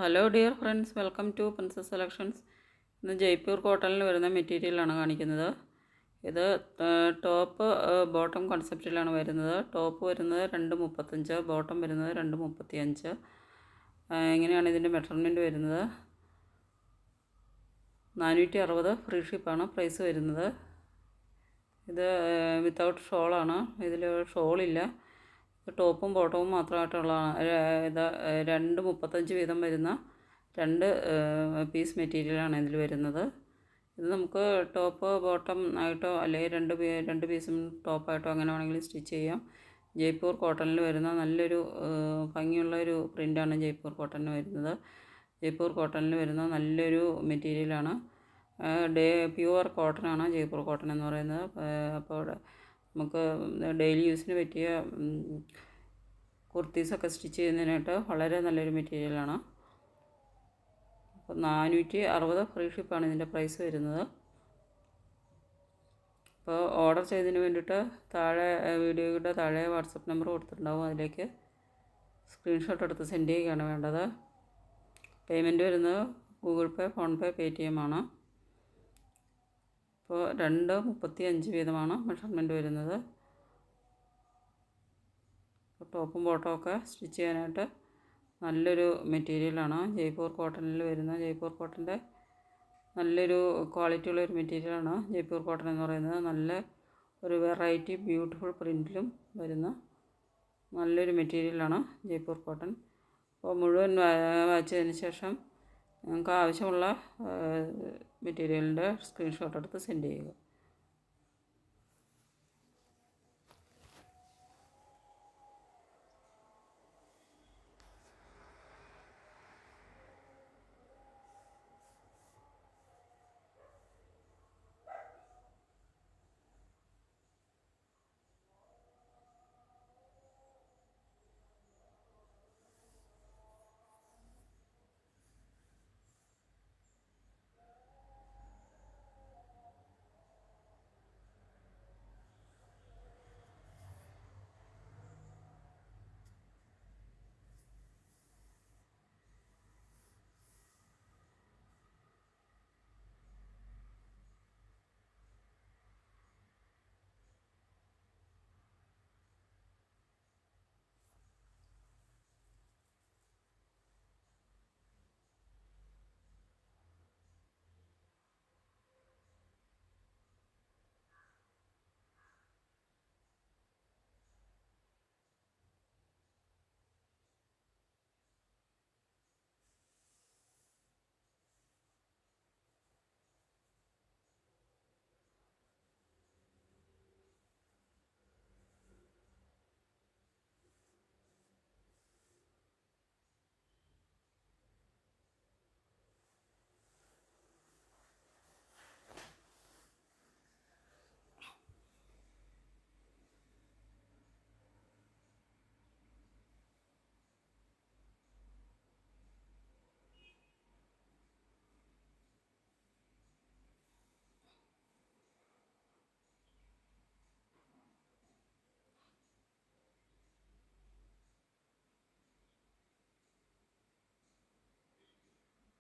Hello dear friends welcome to princess selections ഇന്ന് ജയ്പൂർ കോട്ടണിൽ വരുന്ന മെറ്റീരിയലാണ് കാണിക്കുന്നത്. ഇത് ടോപ്പ് ബോട്ടം കൺസെപ്റ്റിലാണ് വരുന്നത്. ടോപ്പ് വരുന്നത് രണ്ട് മുപ്പത്തഞ്ച് ബോട്ടം വരുന്നത് രണ്ട് മുപ്പത്തിയഞ്ച്. എങ്ങനെയാണ് ഇതിന്റെ മെഷർമെന്റ് വരുന്നത്? നാനൂറ്റി അറുപത് ഫ്രീ ഷിപ്പാണ് പ്രൈസ് വരുന്നത്. ഇത് വിത്തൗട്ട് ഷോളാണ് ഇതിൽ ഷോളില്ല ടോപ്പും ബോട്ടവും മാത്രമായിട്ടുള്ളതാണ് ഇത് രണ്ട് മുപ്പത്തഞ്ച് വീതം വരുന്ന രണ്ട് പീസ് മെറ്റീരിയലാണ് ഇതിൽ വരുന്നത്. ഇത് നമുക്ക് ടോപ്പ് ബോട്ടം ആയിട്ടോ അല്ലെങ്കിൽ രണ്ട് രണ്ട് പീസും ടോപ്പായിട്ടോ അങ്ങനെ വേണമെങ്കിൽ സ്റ്റിച്ച് ചെയ്യാം. ജയ്പൂർ കോട്ടണിൽ വരുന്ന നല്ലൊരു ഭംഗിയുള്ള ഒരു പ്രിന്റാണ് ജയ്പൂർ കോട്ടണിൽ വരുന്നത്. ജയ്പൂർ കോട്ടണിൽ വരുന്ന നല്ലൊരു മെറ്റീരിയലാണ് ഡേ പ്യുവർ കോട്ടനാണ് ജയ്പൂർ കോട്ടൺ എന്ന് പറയുന്നത്. അപ്പോൾ നമുക്ക് ഡെയിലി യൂസിന് പറ്റിയ കുർത്തീസൊക്കെ സ്റ്റിച്ച് ചെയ്യുന്നതിനായിട്ട് വളരെ നല്ലൊരു മെറ്റീരിയലാണ്. അപ്പോൾ നാനൂറ്റി അറുപത് ഫ്രീ ഷിപ്പാണ് ഇതിന്റെ പ്രൈസ് വരുന്നത്. അപ്പോൾ ഓർഡർ ചെയ്തതിന് വേണ്ടിയിട്ട് താഴെ വീഡിയോയുടെ താഴെ വാട്സപ്പ് നമ്പർ കൊടുത്തിട്ടുണ്ടാവും. അതിലേക്ക് സ്ക്രീൻഷോട്ട് എടുത്ത് സെൻഡ് ചെയ്യുകയാണ് വേണ്ടത്. പേയ്മെന്റ് വരുന്നത് ഗൂഗിൾ പേ ഫോൺപേ പേ ടി എം ആണ്. അപ്പോൾ രണ്ട് മുപ്പത്തി അഞ്ച് വീതമാണ് മെഷർമെന്റ് വരുന്നത്. ടോപ്പും ബോട്ടവും ഒക്കെ സ്റ്റിച്ച് ചെയ്യാനായിട്ട് നല്ലൊരു മെറ്റീരിയലാണ്. ജയ്പൂർ കോട്ടണിൽ വരുന്ന ജയ്പൂർ കോട്ടന്റെ നല്ലൊരു ക്വാളിറ്റി ഉള്ള ഒരു മെറ്റീരിയലാണ് ജയ്പൂർ കോട്ടൺ എന്ന് പറയുന്നത്. നല്ല ഒരു വെറൈറ്റി ബ്യൂട്ടിഫുൾ പ്രിന്റിലും വരുന്ന നല്ലൊരു മെറ്റീരിയലാണ് ജയ്പൂർ കോട്ടൺ. അപ്പോൾ മുഴുവൻ വായിച്ചതിന് ശേഷം നിങ്ങൾക്ക് ആവശ്യമുള്ള മെറ്റീരിയലിന്റെ സ്ക്രീൻഷോട്ട് എടുത്ത് സെൻഡ് ചെയ്യുക.